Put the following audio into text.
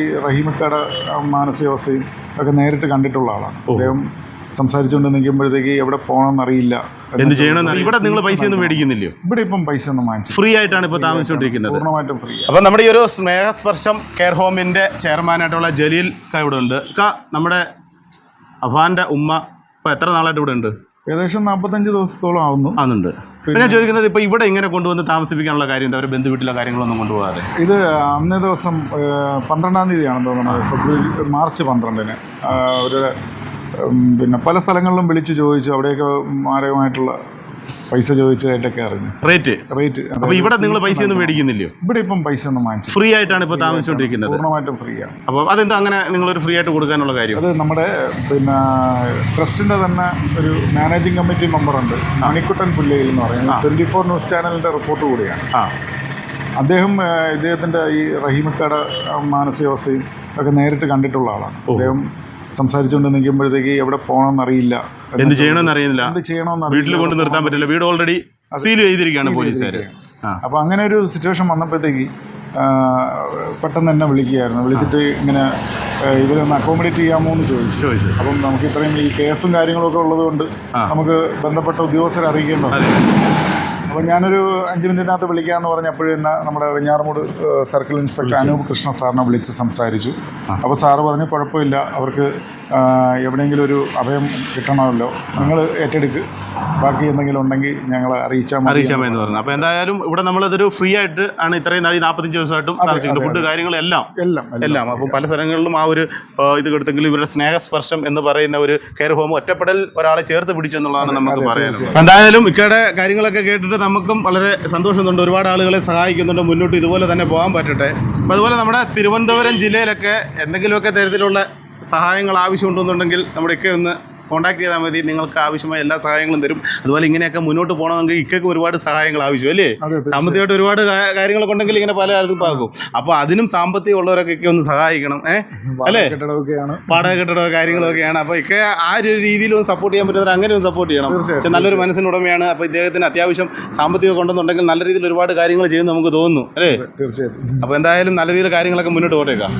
ഈ റഹീമക്കാട് മാനസികാവസ്ഥയും ഒക്കെ നേരിട്ട് കണ്ടിട്ടുള്ള ആളാണ്. അദ്ദേഹം സംസാരിച്ചുകൊണ്ട് നിൽക്കുമ്പോഴത്തേക്ക് എവിടെ പോകണമെന്ന് അറിയില്ല എന്ത് ചെയ്യണം ഇവിടെ നിങ്ങൾ പൈസ ഒന്നും മേടിക്കുന്നില്ലയോ? ഇവിടെ ഇപ്പം പൈസ ഒന്നും വാങ്ങിച്ചു ഫ്രീ ആയിട്ടാണ് ഇപ്പോൾ താമസിച്ചുകൊണ്ടിരിക്കുന്നത്. പൂർണമായിട്ടും ഫ്രീ. അപ്പം നമ്മുടെ ഈ ഒരു സ്നേഹസ്പർശം കെയർ ഹോമിന്റെ ചെയർമാനായിട്ടുള്ള ജലീൽ ക ഇവിടെ ഉണ്ട്. ക നമ്മുടെ അഫാന്റെ ഉമ്മ ഇപ്പോൾ എത്ര നാളായിട്ട് ഇവിടെ ഉണ്ട്? ഏകദേശം നാൽപ്പത്തഞ്ച് ദിവസത്തോളം ആവുന്നു. ആവുന്നുണ്ട്. ഞാൻ ചോദിക്കുന്നത് ഇപ്പോൾ ഇവിടെ ഇങ്ങനെ കൊണ്ടുവന്ന് താമസിപ്പിക്കാനുള്ള കാര്യം എന്താ? അവരുടെ ബന്ധു വീട്ടിലോ കാര്യങ്ങളൊന്നും കൊണ്ടുപോകാതെ. ഇത് അന്നേ ദിവസം പന്ത്രണ്ടാം തീയതിയാണെന്ന് തോന്നുന്നത് ഫെബ്രുവരി മാർച്ച് പന്ത്രണ്ടിന്. ഒരു പിന്നെ പല സ്ഥലങ്ങളിലും വിളിച്ച് ചോദിച്ചു അവിടെയൊക്കെ മാരകമായിട്ടുള്ള പൈസ ചോദിച്ചതായിട്ടൊക്കെ അറിഞ്ഞു. റേറ്റ്? റേറ്റ് അപ്പോൾ ഇവിടെ നിങ്ങൾ പൈസ ഒന്നും മേടിക്കുന്നില്ലയോ? ഇവിടെ ഇപ്പം പൈസ ഒന്നും വാങ്ങിച്ചു ഫ്രീ ആയിട്ടാണ് ഇപ്പോൾ താമസിച്ചുകൊണ്ടിരിക്കുന്നത്. പൂർണമായിട്ടും ഫ്രീ ആണ്. അപ്പോൾ അതെന്താ അങ്ങനെ നിങ്ങളൊരു ഫ്രീ ആയിട്ട് കൊടുക്കാനുള്ള കാര്യം? അത് നമ്മുടെ പിന്നെ ട്രസ്റ്റിന്റെ തന്നെ ഒരു മാനേജിംഗ് കമ്മിറ്റി മെമ്പറുണ്ട്. മണിക്കുട്ടൻ പുല്ലയിൽ എന്ന് പറയുന്നത് ട്വന്റി ഫോർ ന്യൂസ് ചാനലിന്റെ റിപ്പോർട്ട് കൂടിയാണ്. ആ. അദ്ദേഹം ഇദ്ദേഹത്തിന്റെ ഈ റഹീമക്കയുടെ മാനസികാവസ്ഥയും ഒക്കെ നേരിട്ട് കണ്ടിട്ടുള്ള ആളാണ്. അദ്ദേഹം സംസാരിച്ചുകൊണ്ട് നിൽക്കുമ്പോഴത്തേക്ക് എവിടെ പോകണമെന്ന് അറിയില്ല എന്ത് ചെയ്യണമെന്ന് അറിയില്ല എന്ത് ചെയ്യണമെന്ന് വീട്ടിൽ കൊണ്ട് നിർത്താൻ പറ്റില്ല. വീട് ഓൾറെഡി സീൽ ചെയ്തിരിക്കുകയാണ് പോലീസുകാർ അപ്പോൾ അങ്ങനെ ഒരു സിറ്റുവേഷൻ വന്നപ്പോഴത്തേക്ക് പെട്ടെന്ന് തന്നെ വിളിക്കുകയായിരുന്നു. വിളിച്ചിട്ട് ഇങ്ങനെ ഇവരൊന്ന് അക്കോമഡേറ്റ് ചെയ്യാമോ എന്ന് ചോദിച്ചു. ചോദിച്ചു. അപ്പം നമുക്ക് ഇത്രയും ഈ കേസും കാര്യങ്ങളൊക്കെ ഉള്ളതുകൊണ്ട് നമുക്ക് ബന്ധപ്പെട്ട ഉദ്യോഗസ്ഥരെ അറിയിക്കേണ്ടത് അതെ. അപ്പോൾ ഞാനൊരു അഞ്ച് മിനിറ്റിനകത്ത് വിളിക്കാമെന്ന് പറഞ്ഞപ്പോഴും തന്നെ നമ്മുടെ വെഞ്ഞാറമൂട് സർക്കിൾ ഇൻസ്പെക്ടർ അനൂപ് കൃഷ്ണ സാറിനെ വിളിച്ച് സംസാരിച്ചു. അപ്പോൾ സാറ് പറഞ്ഞു കുഴപ്പമില്ല. അവർക്ക് എവിടെയെങ്കിലും ഒരു അഭയം കിട്ടണമല്ലോ. നിങ്ങൾ ഏറ്റെടുക്ക്. ബാക്കി എന്തെങ്കിലും ഉണ്ടെങ്കിൽ ഞങ്ങൾ അറിയിച്ചാൽ മതി അറിയിച്ചാൽ മതി എന്ന് പറഞ്ഞു. അപ്പോൾ എന്തായാലും ഇവിടെ നമ്മളതൊരു ഫ്രീ ആയിട്ട് ആണ് ഇത്രയും നാളെ നാൽപ്പത്തഞ്ച് ദിവസമായിട്ടും താമസിക്കുന്നത്. ഫുഡ് കാര്യങ്ങളെല്ലാം എല്ലാം. എല്ലാം അപ്പോൾ പല സ്ഥലങ്ങളിലും ആ ഒരു ഇത് കൊടുത്തെങ്കിലും ഇവരുടെ സ്നേഹസ്പർശം എന്ന് പറയുന്ന ഒരു കെയർ ഹോം ഒറ്റപ്പെടൽ ഒരാളെ ചേർത്ത് പിടിച്ചു എന്നുള്ളതാണ് നമുക്ക് പറയാനുള്ളത്. എന്തായാലും ഇക്കയുടെ കാര്യങ്ങളൊക്കെ കേട്ടിട്ട് നമുക്കും വളരെ സന്തോഷമുണ്ട്. ഒരുപാട് ആളുകളെ സഹായിക്കുന്നുണ്ട്. മുന്നോട്ട് ഇതുപോലെ തന്നെ പോകാൻ പറ്റട്ടെ. അപ്പോൾ അതുപോലെ നമ്മുടെ തിരുവനന്തപുരം ജില്ലയിലൊക്കെ എന്തെങ്കിലുമൊക്കെ തരത്തിലുള്ള സഹായങ്ങൾ ആവശ്യമുണ്ടെന്നുണ്ടെങ്കിൽ നമ്മുടെ ഇക്ക ഒന്ന് കോൺടാക്ട് ചെയ്താൽ മതി. നിങ്ങൾക്ക് ആവശ്യമായ എല്ലാ സഹായങ്ങളും തരും. അതുപോലെ ഇങ്ങനെയൊക്കെ മുന്നോട്ട് പോകണമെങ്കിൽ ഇക്കയ്ക്ക് ഒരുപാട് സഹായങ്ങൾ ആവശ്യം അല്ലേ? സാമ്പത്തികമായിട്ട് ഒരുപാട് കാര്യങ്ങളൊക്കെ ഉണ്ടെങ്കിൽ ഇങ്ങനെ പല കാര്യത്തിൽ പാകും അപ്പോൾ അതിനും സാമ്പത്തികം ഉള്ളവരൊക്കെ ഒന്ന് സഹായിക്കണം ഏഹ് അല്ലേ? പാടക കെട്ടിടമോ കാര്യങ്ങളൊക്കെയാണ്. അപ്പോൾ ഇക്ക ആ ഒരു രീതിയിൽ ഒന്ന് സപ്പോർട്ട് ചെയ്യാൻ പറ്റുന്നവർ അങ്ങനെ ഒന്ന് സപ്പോർട്ട് ചെയ്യണം. പക്ഷെ നല്ലൊരു നല്ലൊരു മനസ്സിനുടമയാണ്. അപ്പോൾ ഇദ്ദേഹത്തിന് അത്യാവശ്യം സാമ്പത്തികം കൊണ്ടെന്നുണ്ടെങ്കിൽ നല്ല രീതിയിൽ ഒരുപാട് കാര്യങ്ങൾ ചെയ്യുമെന്ന് നമുക്ക് തോന്നുന്നു അല്ലേ? തീർച്ചയായിട്ടും അപ്പോൾ എന്തായാലും നല്ല രീതിയിൽ കാര്യങ്ങളൊക്കെ മുന്നോട്ട് പോട്ടേക്കാം.